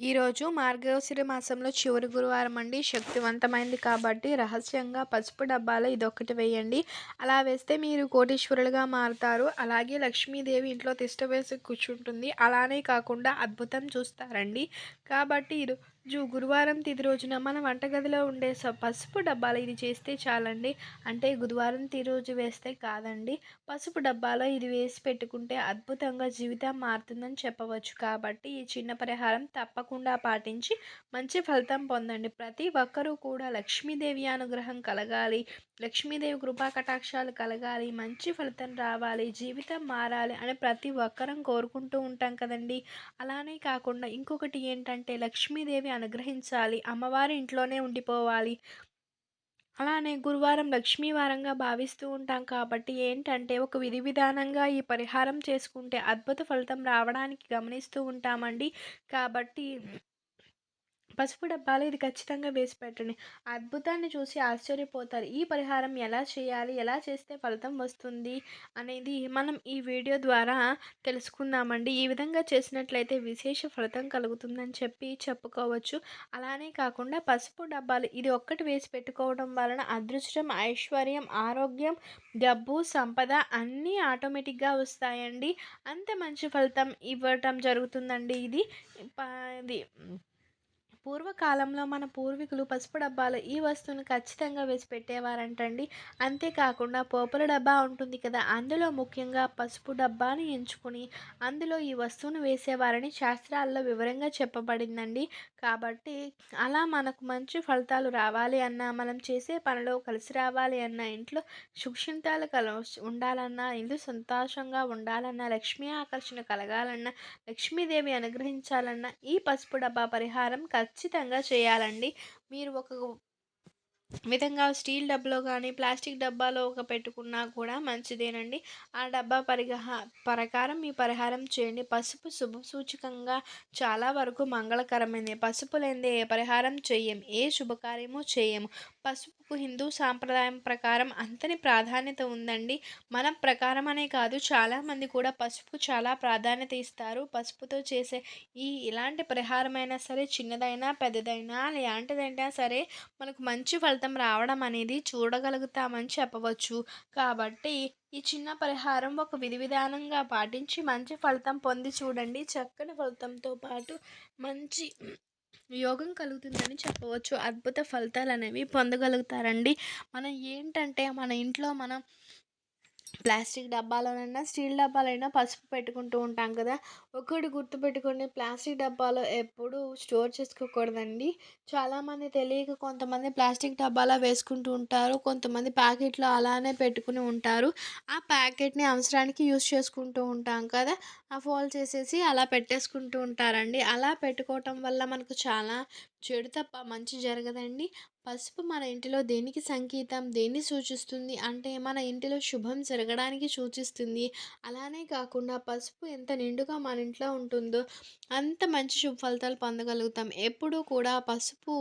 ఈరోజు మార్గశిర మాసంలో చివరి గురువారం అండి. శక్తివంతమైంది కాబట్టి రహస్యంగా పసుపు డబ్బాలో ఇదొక్కటి వేయండి. అలా వేస్తే మీరు కోటీశ్వరులుగా మారుతారు. అలాగే లక్ష్మీదేవి ఇంట్లో తిష్ట వేసి కూర్చుంటుంది. అలానే కాకుండా అద్భుతం చూస్తారండి. కాబట్టి ఇది జూ గురువారం తిది రోజున మన వంటగదిలో ఉండే స పసుపు డబ్బాలో ఇది చేస్తే చాలండి. అంటే గురువారం తిది రోజు వేస్తే కాదండి. పసుపు డబ్బాలో ఇది వేసి పెట్టుకుంటే అద్భుతంగా జీవితం మారుతుందని చెప్పవచ్చు. కాబట్టి ఈ చిన్న పరిహారం తప్పకుండా పాటించి మంచి ఫలితం పొందండి. ప్రతి ఒక్కరూ కూడా లక్ష్మీదేవి అనుగ్రహం కలగాలి. లక్ష్మీదేవి కృపా కటాక్షాలు కలగాలి. మంచి ఫలితం రావాలి. జీవితం మారాలి అని ప్రతి ఒక్కరం కోరుకుంటూ ఉంటాం కదండి. అలానే కాకుండా ఇంకొకటి ఏంటంటే లక్ష్మీదేవి అనుగ్రహించాలి. అమ్మవారి ఇంట్లోనే ఉండిపోవాలి. అలానే గురువారం లక్ష్మీవారంగా భావిస్తూ ఉంటాం కాబట్టి ఏంటంటే ఒక విధి విధానంగా ఈ పరిహారం చేసుకుంటే అద్భుత ఫలితం రావడానికి గమనిస్తూ ఉంటామండి. కాబట్టి పసుపు డబ్బాలో ఇది ఖచ్చితంగా వేసి పెట్టండి. అద్భుతాన్ని చూసి ఆశ్చర్యపోతారు. ఈ పరిహారం ఎలా చేయాలి? ఎలా చేస్తే ఫలితం వస్తుంది? అనేది మనం ఈ వీడియో ద్వారా తెలుసుకుందామండి. ఈ విధంగా చేసినట్లయితే విశేష ఫలితం కలుగుతుందని చెప్పి చెప్పుకోవచ్చు. అలానే కాకుండా పసుపు డబ్బాలు ఇది ఒక్కటి వేసి పెట్టుకోవడం వలన అదృష్టం ఐశ్వర్యం ఆరోగ్యం డబ్బు సంపద అన్నీ ఆటోమేటిక్గా వస్తాయండి. అంత మంచి ఫలితం ఇవ్వటం జరుగుతుందండి. ఇది ఇది పూర్వకాలంలో మన పూర్వీకులు పసుపు డబ్బాలు ఈ వస్తువును ఖచ్చితంగా వేసి పెట్టేవారంటండి. అంతేకాకుండా పోపుల డబ్బా ఉంటుంది కదా అందులో ముఖ్యంగా పసుపు డబ్బాని ఎంచుకుని అందులో ఈ వస్తువును వేసేవారని శాస్త్రాల్లో వివరంగా చెప్పబడిందండి. కాబట్టి అలా మనకు మంచి ఫలితాలు రావాలి అన్నా మనం చేసే పనిలో కలిసి రావాలి అన్న ఇంట్లో సుక్షింతాలు కల ఉండాలన్నా ఇల్లు సంతోషంగా ఉండాలన్నా లక్ష్మీ ఆకర్షణ కలగాలన్నా లక్ష్మీదేవి అనుగ్రహించాలన్నా ఈ పసుపు డబ్బా పరిహారం ఖచ్చితంగా ఖచ్చితంగా చేయాలండి. మీరు ఒక విధంగా స్టీల్ డబ్బాలో కానీ ప్లాస్టిక్ డబ్బాలో ఒక పెట్టుకున్నా కూడా మంచిదేనండి. ఆ డబ్బా పరిగహ ప్రకారం మీ పరిహారం చేయండి. పసుపు శుభ సూచకంగా చాలా వరకు మంగళకరమైనది. పసుపు లేనిదే ఏ పరిహారం చేయము ఏ శుభకార్యము చేయము పసుపుకు హిందూ సాంప్రదాయం ప్రకారం అంతని ప్రాధాన్యత ఉందండి. మన ప్రకారం అనే కాదు చాలామంది కూడా పసుపు చాలా ప్రాధాన్యత ఇస్తారు. పసుపుతో చేసే ఈ ఇలాంటి పరిహారమైనా సరే చిన్నదైనా పెద్దదైనా ఎలాంటిదైనా సరే మనకు మంచి ఫలితం రావడం అనేది చూడగలుగుతామని చెప్పవచ్చు. కాబట్టి ఈ చిన్న పరిహారం ఒక విధి విధానంగా పాటించి మంచి ఫలితం పొంది చూడండి. చక్కని ఫలితంతో పాటు మంచి యోగం కలుగుతుందని చెప్పవచ్చు. అద్భుత ఫలితాలు అనేవి పొందగలుగుతారండి. మనం ఏంటంటే మన ఇంట్లో మనం ప్లాస్టిక్ డబ్బాలోనైనా స్టీల్ డబ్బాలైనా పసుపు పెట్టుకుంటూ ఉంటాం కదా! ఒకటి గుర్తుపెట్టుకోండి ప్లాస్టిక్ డబ్బాలో ఎప్పుడూ స్టోర్ చేసుకోకూడదండి. చాలామంది తెలియక కొంతమంది ప్లాస్టిక్ డబ్బాలో వేసుకుంటూ ఉంటారు కొంతమంది ప్యాకెట్లో అలానే పెట్టుకుని ఉంటారు. ఆ ప్యాకెట్ని అవసరానికి యూస్ చేసుకుంటూ ఉంటాం కదా! ఆ ఫోల్డ్ చేసేసి అలా పెట్టేసుకుంటూ ఉంటారండి. అలా పెట్టుకోవటం వల్ల మనకు చాలా చెడు తప్ప మంచి జరగదండి. పసుపు మన ఇంటిలో దేనికి సంకేతం? దేన్ని సూచిస్తుంది? అంటే మన ఇంటిలో శుభం జరగడానికి సూచిస్తుంది. అలానే కాకుండా పసుపు ఎంత నిండుగా మన ఇంట్లో ఉంటుందో అంత మంచి శుభ ఫలితాలు పొందగలుగుతాం. ఎప్పుడూ కూడా పసుపు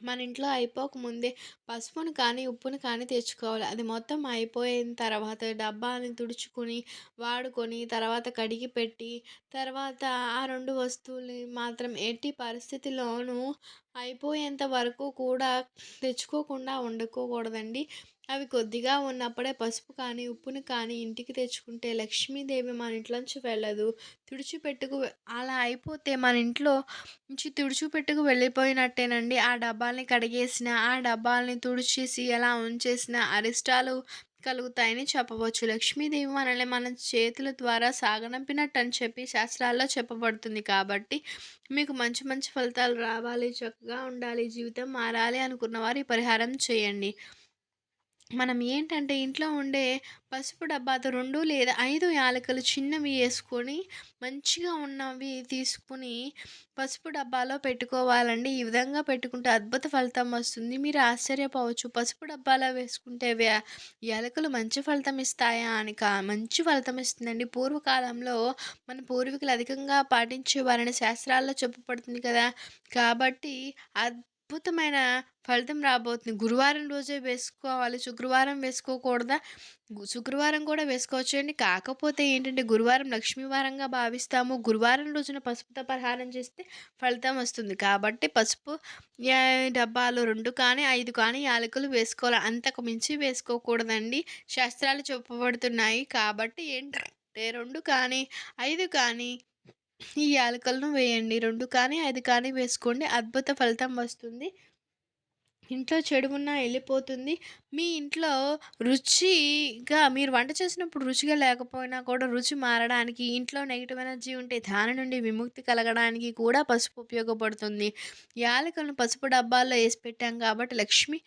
మన ఇంట్లో అయిపోకముందే పసుపును కానీ ఉప్పును కానీ తెచ్చుకోవాలి. అది మొత్తం అయిపోయిన తర్వాత డబ్బాని తుడుచుకొని వాడుకొని తర్వాత కడిగి పెట్టి తర్వాత ఆ రెండు వస్తువులు మాత్రం ఎట్టి పరిస్థితిలోనూ అయిపోయేంత వరకు కూడా తెచ్చుకోకుండా వండుకోకూడదండి అవి కొద్దిగా ఉన్నప్పుడే పసుపు కానీ ఉప్పుని కానీ ఇంటికి తెచ్చుకుంటే లక్ష్మీదేవి మన ఇంట్లోంచి వెళ్ళదు. తుడిచిపెట్టుకు అలా అయిపోతే మన ఇంట్లో నుంచి తుడిచిపెట్టుకు వెళ్ళిపోయినట్టేనండి. ఆ డబ్బాల్ని కడిగేసిన ఆ డబ్బాల్ని తుడిచేసి ఎలా ఉంచేసిన అరిష్టాలు కలుగుతాయని చెప్పవచ్చు. లక్ష్మీదేవి మనల్ని మన చేతుల ద్వారా సాగనంపినట్టు అని చెప్పి శాస్త్రాల్లో చెప్పబడుతుంది కాబట్టి మీకు మంచి మంచి ఫలితాలు రావాలి చక్కగా ఉండాలి జీవితం మారాలి అనుకున్న వారు ఈ పరిహారం చేయండి. మనం ఏంటంటే ఇంట్లో ఉండే పసుపు డబ్బాతో రెండు లేదా ఐదు యాలకులు చిన్నవి వేసుకొని మంచిగా ఉన్నవి తీసుకుని పసుపు డబ్బాలో పెట్టుకోవాలండి. ఈ విధంగా పెట్టుకుంటే అద్భుత ఫలితం వస్తుంది. మీరు ఆశ్చర్యపోవచ్చు. పసుపు డబ్బాలో వేసుకుంటే యాలకులు మంచి ఫలితం ఇస్తాయా అని కా మంచి ఫలితం ఇస్తుందండి. పూర్వకాలంలో మన పూర్వీకులు అధికంగా పాటించేవారని శాస్త్రాల్లో చెప్పబడుతుంది కదా. కాబట్టి అద్భుతమైన ఫలితం రాబోతుంది. గురువారం రోజే వేసుకోవాలి. శుక్రవారం వేసుకోకూడదా? శుక్రవారం కూడా వేసుకోవచ్చండి. కాకపోతే ఏంటంటే గురువారం లక్ష్మీవారంగా భావిస్తాము. గురువారం రోజున పసుపుతో పరిహారం చేస్తే ఫలితం వస్తుంది. కాబట్టి పసుపు డబ్బాలు రెండు కానీ, ఐదు కానీ యాలకులు వేసుకోవాలి. అంతకు మించి వేసుకోకూడదండి. శాస్త్రాలు చెప్పబడుతున్నాయి. కాబట్టి ఏంటంటే రెండు కానీ, ఐదు కానీ ఈ యాలకులను వేయండి. 2 కానీ, 5 కానీ వేసుకోండి. అద్భుత ఫలితం వస్తుంది. ఇంట్లో చెడు ఉన్నా ఎళ్ళిపోతుంది. మీ ఇంట్లో రుచిగా మీరు వంట చేసినప్పుడు రుచిగా లేకపోయినా కూడా రుచి మారడానికి, ఇంట్లో నెగిటివ్ ఎనర్జీ ఉంటే దాని నుండి విముక్తి కలగడానికి కూడా పసుపు ఉపయోగపడుతుంది. యాలకులను పసుపు డబ్బాల్లో వేసి పెట్టాం కాబట్టి లక్ష్మి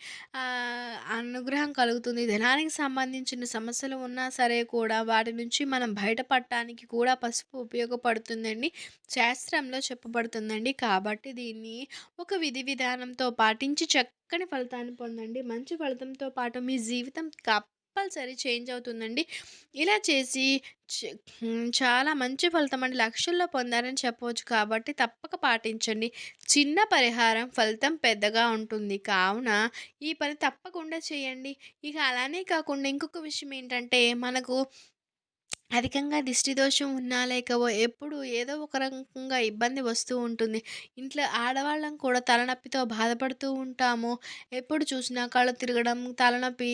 అనుగ్రహం కలుగుతుంది. ధనానికి సంబంధించిన సమస్యలు ఉన్నా సరే కూడా వాటి నుంచి మనం బయటపడటానికి కూడా పసుపు ఉపయోగపడుతుందండి. శాస్త్రంలో చెప్పబడుతుందండి. కాబట్టి దీన్ని ఒక విధి విధానంతో పాటించి చక్కని ఫలితాన్ని పొందండి. మంచి ఫలితంతో పాటు మీ జీవితం కంపల్సరీ చేంజ్ అవుతుందండి. ఇలా చేసి చాలా మంచి ఫలితం అండి. లక్షల్లో పొందారని చెప్పవచ్చు కాబట్టి తప్పక పాటించండి. చిన్న పరిహారం ఫలితం పెద్దగా ఉంటుంది. కావున ఈ పని తప్పకుండా చేయండి. ఇక అలానే కాకుండా ఇంకొక విషయం ఏంటంటే మనకు అధికంగా దిష్టి దోషం ఉన్నా లేకవో ఎప్పుడు ఏదో ఒక రకంగా ఇబ్బంది వస్తూ ఉంటుంది. ఇంట్లో ఆడవాళ్ళం కూడా తలనొప్పితో బాధపడుతూ ఉంటాము. ఎప్పుడు చూసినా కళ్ళు తిరగడం, తలనొప్పి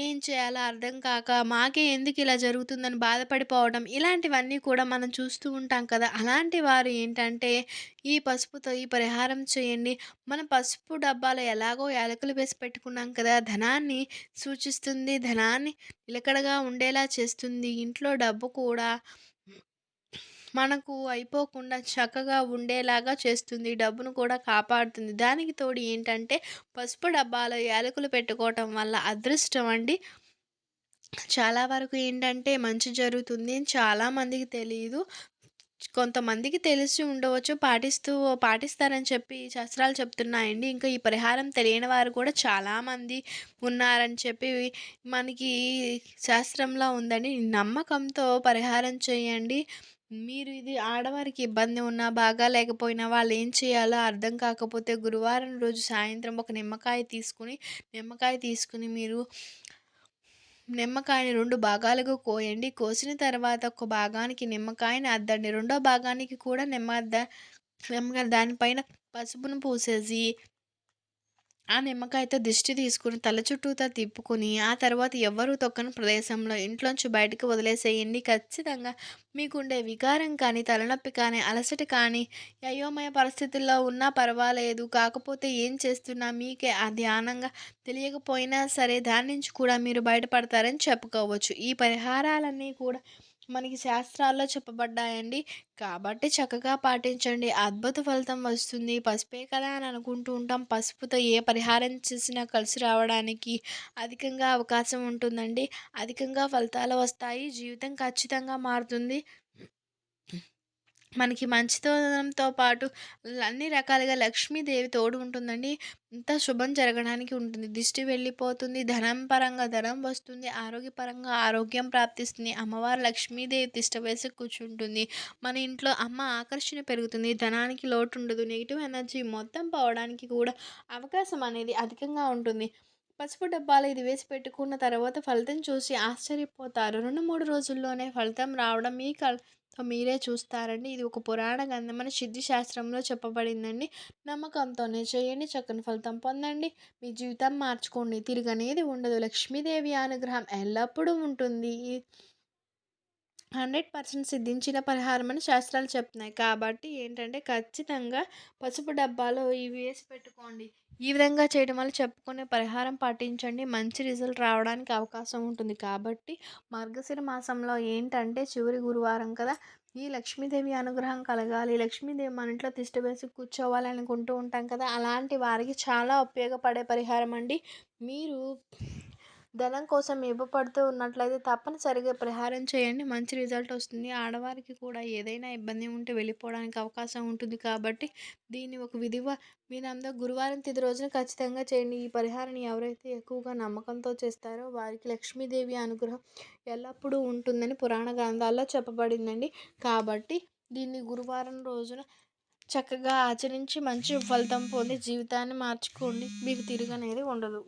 ఏం చేయాలో అర్థం కాక మాకే ఎందుకు ఇలా జరుగుతుందని బాధపడిపోవడం ఇలాంటివన్నీ కూడా మనం చూస్తూ ఉంటాం కదా! అలాంటి వారు ఏంటంటే ఈ పసుపుతో ఈ పరిహారం చేయండి. మనం పసుపు డబ్బాలో ఎలాగో యాలకులు వేసి పెట్టుకున్నాం కదా! ధనాన్ని సూచిస్తుంది. ధనాన్ని నిలకడగా ఉండేలా చేస్తుంది. ఇంట్లో డబ్బు డబ్బు కూడా మనకు అయిపోకుండా చక్కగా ఉండేలాగా చేస్తుంది. డబ్బును కూడా కాపాడుతుంది. దానికి తోడు ఏంటంటే పసుపు డబ్బాలో యాలకులు పెట్టుకోవటం వల్ల అదృష్టం అండి. చాలా వరకు ఏంటంటే మంచి జరుగుతుంది అని చాలామందికి తెలియదు కొంతమందికి తెలిసి ఉండవచ్చు. పాటిస్తూ పాటిస్తారని చెప్పి శాస్త్రాలు చెప్తున్నాయండి. ఇంకా ఈ పరిహారం తెలియని వారు కూడా చాలామంది ఉన్నారని చెప్పి మనకి శాస్త్రంలో ఉందండి. నమ్మకంతో పరిహారం చేయండి. మీరు ఇది ఆడవారికి ఇబ్బంది ఉన్నా, బాగా లేకపోయినా వాళ్ళు ఏం చేయాలో అర్థం కాకపోతే గురువారం రోజు సాయంత్రం ఒక నిమ్మకాయ తీసుకొని, నిమ్మకాయ తీసుకుని మీరు నిమ్మకాయని రెండు భాగాలుగా కోయండి. కోసిన తర్వాత ఒక భాగానికి నిమ్మకాయని అద్దండి. రెండో భాగానికి కూడా నిమ్మ అద్ద నిమ్మకాయ దానిపైన పసుపును పూసేసి ఆ నిమ్మకాయతో దిష్టి తీసుకొని తల చుట్టూతా తిప్పుకొని ఆ తర్వాత ఎవ్వరూ తొక్కని ప్రదేశంలో ఇంట్లోంచి బయటకు వదిలేసేయండి. ఖచ్చితంగా మీకుండే వికారం కానీ, తలనొప్పి కానీ, అలసట కానీ, అయోమయ పరిస్థితుల్లో ఉన్నా పర్వాలేదు. కాకపోతే ఏం చేస్తున్నా మీకే ఆ ధ్యానంగా తెలియకపోయినా సరే దాని నుంచి కూడా మీరు బయటపడతారని చెప్పుకోవచ్చు. ఈ పరిహారాలన్నీ కూడా మనకి శాస్త్రాల్లో చెప్పబడ్డాయండి. కాబట్టి చక్కగా పాటించండి. అద్భుత ఫలితం వస్తుంది. పసుపే కదా అని అనుకుంటూ ఉంటాం. పసుపుతో ఏ పరిహారం చేసినా కలిసి రావడానికి అధికంగా అవకాశం ఉంటుందండి. అధికంగా ఫలితాలు వస్తాయి. జీవితం ఖచ్చితంగా మారుతుంది. మనకి మంచితనంతో పాటు అన్ని రకాలుగా లక్ష్మీదేవి తోడు ఉంటుందండి. అంతా శుభం జరగడానికి ఉంటుంది. దిష్టి వెళ్ళిపోతుంది. ధనం పరంగా ధనం వస్తుంది. ఆరోగ్యపరంగా ఆరోగ్యం ప్రాప్తిస్తుంది. అమ్మవారు లక్ష్మీదేవి తిష్ట వేసి కూర్చుంటుంది. మన ఇంట్లో అమ్మ ఆకర్షణ పెరుగుతుంది. ధనానికి లోటు ఉండదు. నెగిటివ్ ఎనర్జీ మొత్తం పోవడానికి కూడా అవకాశం అనేది అధికంగా ఉంటుంది. పసుపు డబ్బాలో ఇది వేసి పెట్టుకున్న తర్వాత ఫలితం చూసి ఆశ్చర్యపోతారు. 2, 3 రోజుల్లోనే ఫలితం రావడం మీ కళ్ళతో మీరే చూస్తారండి. ఇది ఒక పురాణ గ్రంథమైన సిద్ధి శాస్త్రంలో చెప్పబడిందండి. నమ్మకంతోనే చేయండి. చక్కని ఫలితం పొందండి. మీ జీవితం మార్చుకోండి. తిరగనేది ఉండదు. లక్ష్మీదేవి అనుగ్రహం ఎల్లప్పుడూ ఉంటుంది. 100% సిద్ధించిన పరిహారం అని శాస్త్రాలు చెప్తున్నాయి. కాబట్టి ఏంటంటే ఖచ్చితంగా పసుపు డబ్బాలో ఇవి వేసి పెట్టుకోండి. ఈ విధంగా చేయడం వల్ల చెప్పుకునే పరిహారం పాటించండి. మంచి రిజల్ట్ రావడానికి అవకాశం ఉంటుంది. కాబట్టి మార్గశిర మాసంలో ఏంటంటే చివరి గురువారం కదా! ఈ లక్ష్మీదేవి అనుగ్రహం కలగాలి. లక్ష్మీదేవి మన ఇంట్లో తిష్ట వేసి కూర్చోవాలి అనుకుంటూ ఉంటాం కదా! అలాంటి వారికి చాలా ఉపయోగపడే పరిహారం అండి. మీరు ధనం కోసం ఇవ్వపడుతూ ఉన్నట్లయితే తప్పనిసరిగా పరిహారం చేయండి. మంచి రిజల్ట్ వస్తుంది. ఆడవారికి కూడా ఏదైనా ఇబ్బంది ఉంటే వెళ్ళిపోవడానికి అవకాశం ఉంటుంది. కాబట్టి దీన్ని ఒక విధిగా మీరందరూ గురువారం తిది రోజున ఖచ్చితంగా చేయండి. ఈ పరిహారాన్ని ఎవరైతే ఎక్కువగా నమ్మకంతో చేస్తారో వారికి లక్ష్మీదేవి అనుగ్రహం ఎల్లప్పుడూ ఉంటుందని పురాణ గ్రంథాల్లో చెప్పబడిందండి. కాబట్టి దీన్ని గురువారం రోజున చక్కగా ఆచరించి మంచి ఫలితం పొంది జీవితాన్ని మార్చుకోండి మీకు తిరగనేది ఉండదు